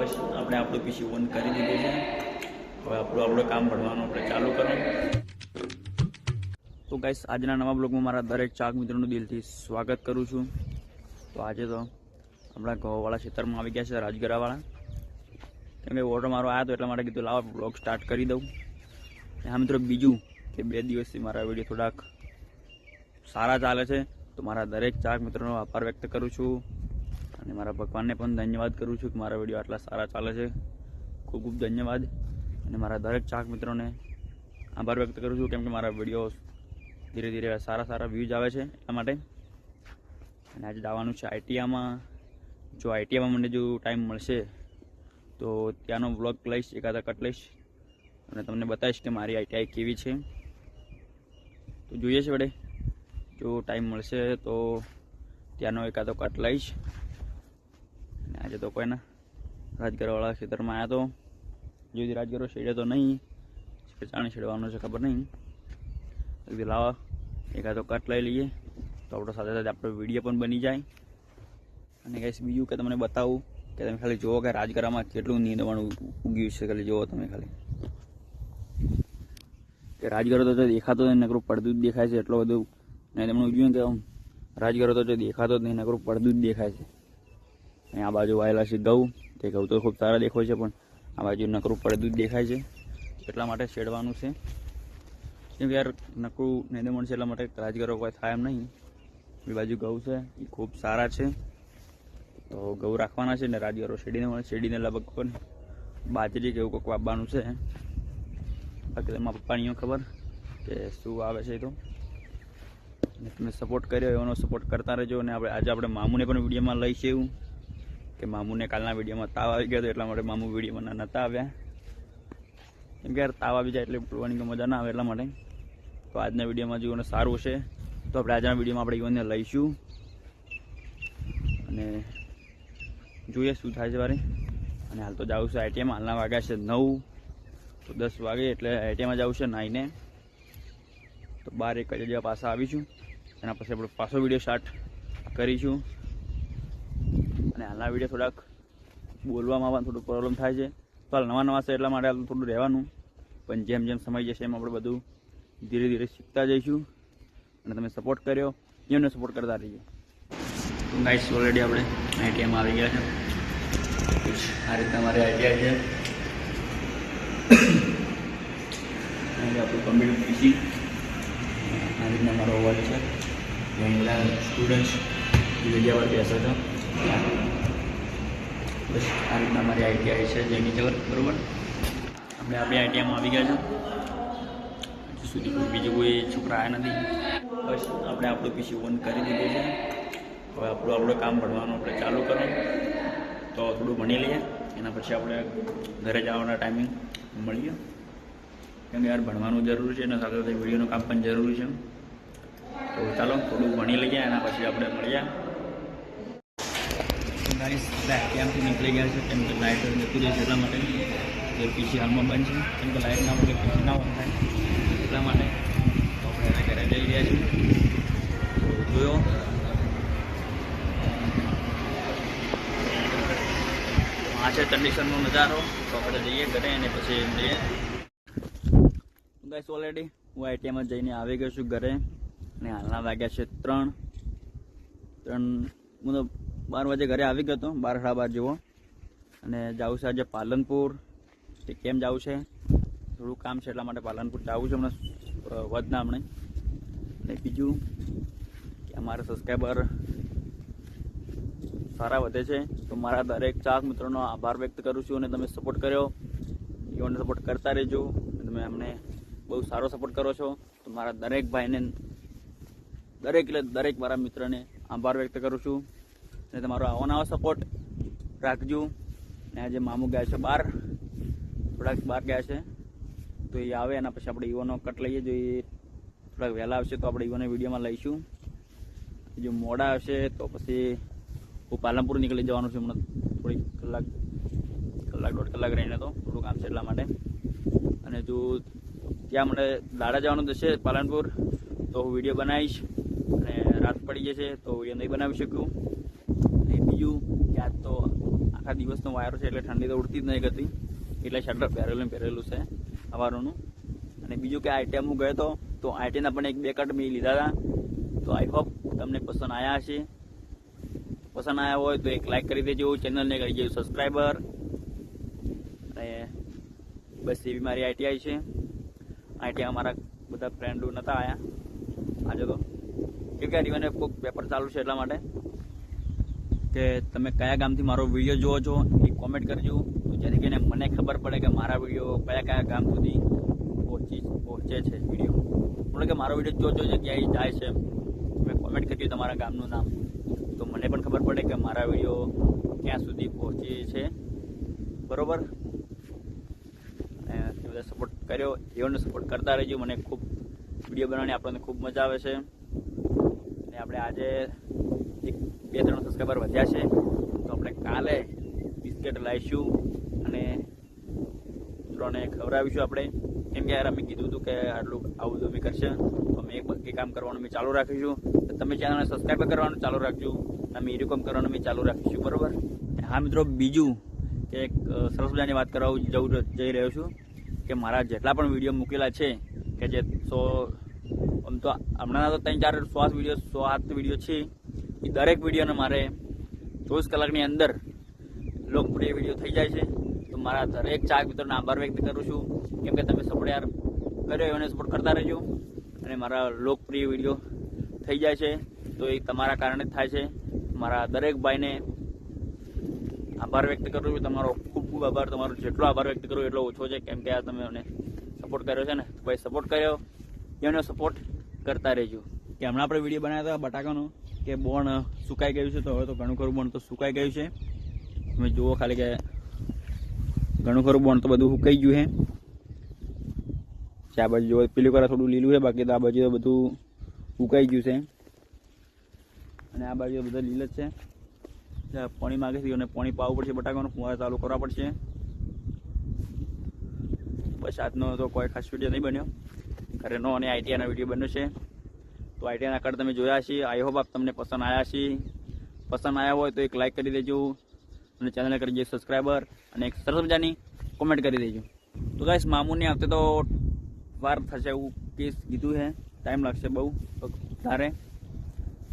બસ, આપણે આપણું પીસી ઓન કરી દીધું છે. હવે આપણું આપણું કામ ભણવાનું આપણે ચાલુ કરવાનું તો ગાઈસ આજના નવા બ્લોગમાં મારા દરેક ચાક મિત્રોનું દિલથી સ્વાગત કરું છું. તો આજે તો આપણા ઘઉંવાળા ક્ષેત્રમાં આવી ગયા છે, રાજગરાવાળા. કેમ કે ઓર્ડર મારો આવ્યો હતો એટલા માટે કીધું, લાવો બ્લોગ સ્ટાર્ટ કરી દઉં. હા, મિત્રો, બીજું કે બે દિવસથી મારા વીડિયો થોડાક સારા ચાલે છે. તો મારા દરેક ચાક મિત્રોનો આભાર વ્યક્ત કરું છું. અને મારા ભગવાનને પણ ધન્યવાદ કરું છું કે મારા વીડિયો આટલા સારા ચાલે છે. ખૂબ ખૂબ ધન્યવાદ. અને મારા દરેક ચાક મિત્રોને આભાર વ્યક્ત કરું છું કેમ કે મારા વીડિયો ધીરે ધીરે સારા સારા વ્યૂઝ આવે છે એટલા માટે. અને આજે જવાનું છે આઈટીઆમાં જો આઈટીઆમાં મને જો ટાઈમ મળશે, તો ત્યાંનો વ્લોગ લઈશ એકાદા કટ લઈશ. અને તમને બતાવીશ કે મારી આઈટીઆઈ કેવી છે. તો જોઈએ છે વડે જો ટાઈમ મળશે તો ત્યાંનો એકાદો કટ લઈશ. આજે તો કોઈના રાજગરવાળા ખેતરમાં આવ્યા તો. જુદી રાજગરો શેડે તો નહીં. ચાણી છેડવાનું છે ખબર નહીં. કીધું લાવો, એકાદો કટ લઈ લઈએ. તો આપણો સાથે સાથે આપણો વીડિયો પણ બની જાય. અને કહીશ બીજું કે તમને બતાવું કે તમે ખાલી જુઓ કે રાજગરામાં કેટલું નીંદવાનું ઉગ્યું છે. ખાલી જુઓ તમે ખાલી. કે રાજગરો તો દેખાતો નહીં, નકરું પડતું જ દેખાય છે. એટલો બધું ને તમને ઉગ્યું કે આમ રાજગરો તો દેખાતો જ નહીં, નકરું પડદું જ દેખાય છે. અને આ બાજુ વાયેલા છે ઘઉં તે ઘઉં તો ખૂબ સારા દેખાય છે પણ આ બાજુ નકરું પડે જ દેખાય છે. એટલા માટે શેડવાનું છે. કેમ યાર, નકરું નેદમણ છે એટલા માટે રાજગરો કોઈ થાય એમ નહીં. એ બાજુ ઘઉં છે. એ ખૂબ સારા છે. તો ઘઉં રાખવાના છે ને રાજગરો શેડીને મળે શેડીને લગભગ પણ બાજરી કે એવું કંઈક વાપવાનું છે. બાકી તો મારા પપ્પાની ખબર કે શું આવે છે તો. તમે સપોર્ટ કર્યો એનો સપોર્ટ કરતા રહેજો અને આપણે આજે આપણે મામુને પણ વિડીયોમાં લઈશું. એવું કે મામુને કાલના વિડીયોમાં તાવ આવી ગયો હતો એટલા માટે મામુ વિડીયોમાં નહોતા આવ્યા. કેમ કે યાર તાવ આવી જાય એટલે બોલવાની મજા ના આવે એટલા માટે. તો આજના વિડીયોમાં જીવોને સારું છે. તો આપણે આજના વિડીયોમાં આપણે યુવાનને લઈશું. અને જોઈએ શું થાય છે વારે. અને હાલ તો જાઉં છું આઈટીએમાં હાલના વાગ્યા છે નવ. તો દસ વાગે એટલે આઈટીએમાં જવું છે નાઈને. તો બાર એક જેવા પાછા આવીશું. એના પછી આપણે પાછો વીડિયો સ્ટાર્ટ કરીશું. અને હાલના વીડિયો થોડાક બોલવામાં પણ થોડું પ્રોબ્લેમ થાય છે. તો હાલ નવા નવા છે એટલા માટે હાલ થોડું રહેવાનું. પણ જેમ જેમ સમય જશે એમ આપણે બધું ધીરે ધીરે શીખતા જઈશું. અને તમે સપોર્ટ કર્યો એમને સપોર્ટ કરતા રહીએ. ગાઈસ ઓલરેડી આપણે આઈટીઆઈમાં આવી ગયા છે. આ રીતના મારી આઈટીઆઈ છે. આપણું કમ્પ્યુટર પીસી આ રીતના મારો અવાજ છે. સ્ટુડન્ટ જગ્યા પર બેસે છે. બસ, આ રીતના મારી આઈટીઆઈ છે, જેની જવર બરાબર? આપણે આપણી આઈટીઆઈમાં આવી ગયા છે. હજુ સુધી કોઈ બીજું કોઈ છોકરા આવ્યા નથી. બસ, આપણે આપણું પીસી ઓન કરી દીધું છે. હવે આપણું આપણું કામ ભણવાનું આપણે ચાલુ કરો. તો થોડું ભણી લઈએ. એના પછી આપણે ઘરે જવાના ટાઈમિંગ મળીએ. કેમ કે યાર, ભણવાનું જરૂરી છે અને સાથે સાથે વિડીયોનું કામ પણ જરૂરી છે. તો ચાલો, થોડું ભણી લઈએ, એના પછી આપણે મળીએ. ગાઈસ ક્યાંથી નીકળી ગયા છે, કેમ કે લાઇટ જતું રહે છે એટલા માટે. જે પીસી હાલમાં બંધ છે, કેમ કે લાઇટ ના વગર પીસી ના બંધ થાય. એટલા માટે તો આપણે એના ઘરે જઈ રહ્યા છીએ. જોયો. આ છે કન્ડિશનનો નજારો. તો આપણે જઈએ ઘરે અને પછી જઈએ. ગાઈસ ઓલરેડી હું આઈટીઆઈમાં જઈને આવી ગયો છું ઘરે. અને હાલના વાગ્યા છે ત્રણ. ત્રણ તો બાર વાગે ઘરે આવી ગયો હતો, બાર સાડા બાર જેવો. અને જાઉં છે આજે પાલનપુર. તે કેમ જવું છે? થોડું કામ છે એટલા માટે પાલનપુર જવું છે હમણાં વધના હમણાં. અને બીજું કે અમારા સબસ્ક્રાઈબર સારા વધે છે. તો મારા દરેક ચાર મિત્રોનો આભાર વ્યક્ત કરું છું અને તમે સપોર્ટ કર્યો. યુવાને સપોર્ટ કરતા રહેજો. તમે અમને બહુ સારો સપોર્ટ કરો છો. તો મારા દરેક ભાઈને, દરેક એટલે દરેક મારા મિત્રને આભાર વ્યક્ત કરું છું. અને તમારો આવો નવો સપોર્ટ રાખજો. ને આજે મામુ ગયા છે બહાર થોડાક બહાર ગયા છે. તો એ આવે એના પછી આપણે ઈવોનો કટ લઈએ. જો એ થોડાક વહેલા આવશે તો આપણે ઈવોને વિડીયોમાં લઈશું. જો મોડા આવશે તો પછી હું પાલનપુર નીકળી જવાનું છે. હમણાં થોડીક કલાક કલાક, દોઢ કલાક રહીને તો થોડું કામ છે એટલા માટે. અને જો ત્યાં મને દાડા જવાનું થશે પાલનપુર, તો હું વીડિયો બનાવીશ. અને રાત પડી જશે તો વીડિયો નહીં બનાવી શકું બીજું કે આજ તો આખા દિવસનો વાયરો છે એટલે ઠંડી તો ઉડતી જ નહીં હતી એટલે શટર પહેરેલું પહેરેલું છે સવારનું અને બીજું કે આઈટીઆઈ હું ગયો હતો તો આઈટીના પણ એક બે કટ મેં લીધા હતા. તો આઈ હોપ તમને પસંદ આવ્યા હશે. પસંદ આવ્યા હોય તો એક લાઈક કરી દેજો ચેનલને કરી દેજો સબસ્ક્રાઈબર અને બસ એવી મારી આઈટીઆઈ છે. આઈટીઆઈ અમારા બધા ફ્રેન્ડો નહોતા આવ્યા આજે તો. કેમ કે રીવાને કોઈક પેપર ચાલુ છે એટલા માટે. કે તમે કયા ગામથી મારો વીડિયો જુઓ છો એ કોમેન્ટ કરજો. તો જેથી કરીને મને ખબર પડે કે મારા વીડિયો કયા કયા ગામ સુધી પહોંચી પહોંચે છે વીડિયો. એટલે કે મારો વીડિયો જો જો ક્યાંય જાય છે તમે કોમેન્ટ કરજો તમારા ગામનું નામ. તો મને પણ ખબર પડે કે મારા વીડિયો ક્યાં સુધી પહોંચે છે. બરોબર? બધા સપોર્ટ કર્યો. એઓને સપોર્ટ કરતા રહેજો. મને ખૂબ વીડિયો બનાવવાની આપણને ખૂબ મજા આવે છે. અને આપણે આજે બે ત્રણ સબસ્ક્રાઈબર વધ્યા છે. તો આપણે કાલે બિસ્કિટ લાવીશું અને મિત્રોને ખવડાવીશું આપણે. કેમ કે યાર અમે કીધું હતું કે આટલું આવું બધું અમે કરશે. તો અમે એક બાકી કામ કરવાનું અમે ચાલુ રાખીશું. તમે ચેનલને સબસ્ક્રાઈબ કરવાનું ચાલુ રાખજો. અમે એ કામ કરવાનું અમે ચાલુ રાખીશું, બરાબર? હા મિત્રો, બીજું કે એક સરસ મજાની વાત કરવા જવું જઈ રહ્યો છું કે મારા જેટલા પણ વીડિયો મૂકેલા છે કે જે સો, આમ તો હમણાં તો ત્રણ ચાર સો આઠ વીડિયો સો આઠ વીડિયો છે. એ દરેક વિડીયોને મારે ચોવીસ કલાકની અંદર લોકપ્રિય વીડિયો થઈ જાય છે. તો મારા દરેક ચાક મિત્રોને આભાર વ્યક્ત કરું છું. કેમ કે તમે સપોર્ટ યાર કર્યો એને સપોર્ટ કરતા રહેજો. અને મારા લોકપ્રિય વીડિયો થઈ જાય છે. તો એ તમારા કારણે જ થાય છે. મારા દરેક ભાઈને આભાર વ્યક્ત કરું છું. તમારો ખૂબ ખૂબ આભાર. તમારો જેટલો આભાર વ્યક્ત કરું એટલો ઓછો છે. કેમ કે આ તમે મને સપોર્ટ કર્યો છે ને ભાઈ સપોર્ટ કર્યો. એનો સપોર્ટ કરતા રહેજો. કે હમણાં આપણે વીડિયો બનાવ્યા હતા બટાકાનો. કે બોણ સુકાઈ ગયું છે, તો હવે તો ઘણું ખરું બોણ તો સુકાઈ ગયું છે. તમે જુઓ ખાલી કે ઘણું ખરું બોણ તો બધું સુકાઈ ગયું છે. આ બાજુ જુઓ પેલું કરે થોડું લીલું છે, બાકી તો આ બાજુ બધું સુકાઈ ગયું છે. અને આ બાજુ બધા લીલ જ છે. પાણી માગે છે, અને પાણી પાવું પડશે બટાકાનું, ફુવારા ચાલુ કરવા પડશે. બસ આજનો તો કોઈ ખાસ વીડિયો નહીં બન્યો. ઘરેનો અને આઈટીઆઈના વીડિયો બન્યો છે. તો આઈટીઆઈના કાર્ડ તમે જોયા છે. આઈ હોપ આપ તમને પસંદ આવ્યા છે. પસંદ આવ્યા હોય તો એક લાઇક કરી દેજો અને ચેનલને કરી દેજો સબસ્ક્રાઈબર અને એક સરસ મજાની કોમેન્ટ કરી દેજો. તો ગાઈસ મામૂની આવતે તો વાર થશે એવું કેસ કીધું છે. ટાઈમ લાગશે બહુ વધારે.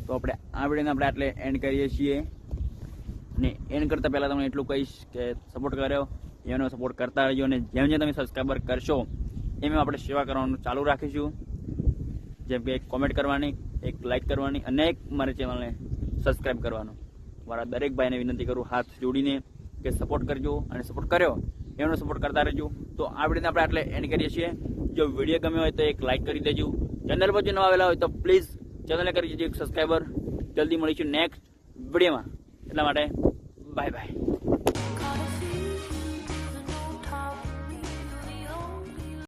તો આપણે આ વિડીયોને આપણે આટલે એન્ડ કરીએ છીએ. અને એન્ડ કરતાં પહેલાં તમને એટલું કહીશ કે સપોર્ટ કર્યો. એનો સપોર્ટ કરતા રહેજો અને જેમ જેમ તમે સબસ્ક્રાઈબર કરશો એમ આપણે સેવા કરવાનું ચાલુ રાખીશું. જેમ કે એક કોમેન્ટ કરવાની, એક લાઇક કરવાની અને એક મારી ચેનલને સબસ્ક્રાઈબ કરવાનો. મારા દરેક ભાઈને વિનંતી કરું, હાથ જોડીને કે સપોર્ટ કરજો અને સપોર્ટ કર્યો, એનો સપોર્ટ કરતા રહેજો. તો આ વિડીયોને આપણે આટલે એન્ડ કરીએ છીએ. જો વીડિયો ગમ્યો હોય તો એક લાઇક કરી દેજો. ચેનલ પર જો નવા આવેલા હોય તો પ્લીઝ ચેનલને કરી દેજો એક સબસ્ક્રાઈબર જલ્દી મળીશું નેક્સ્ટ વિડીયોમાં. એટલા માટે બાય બાય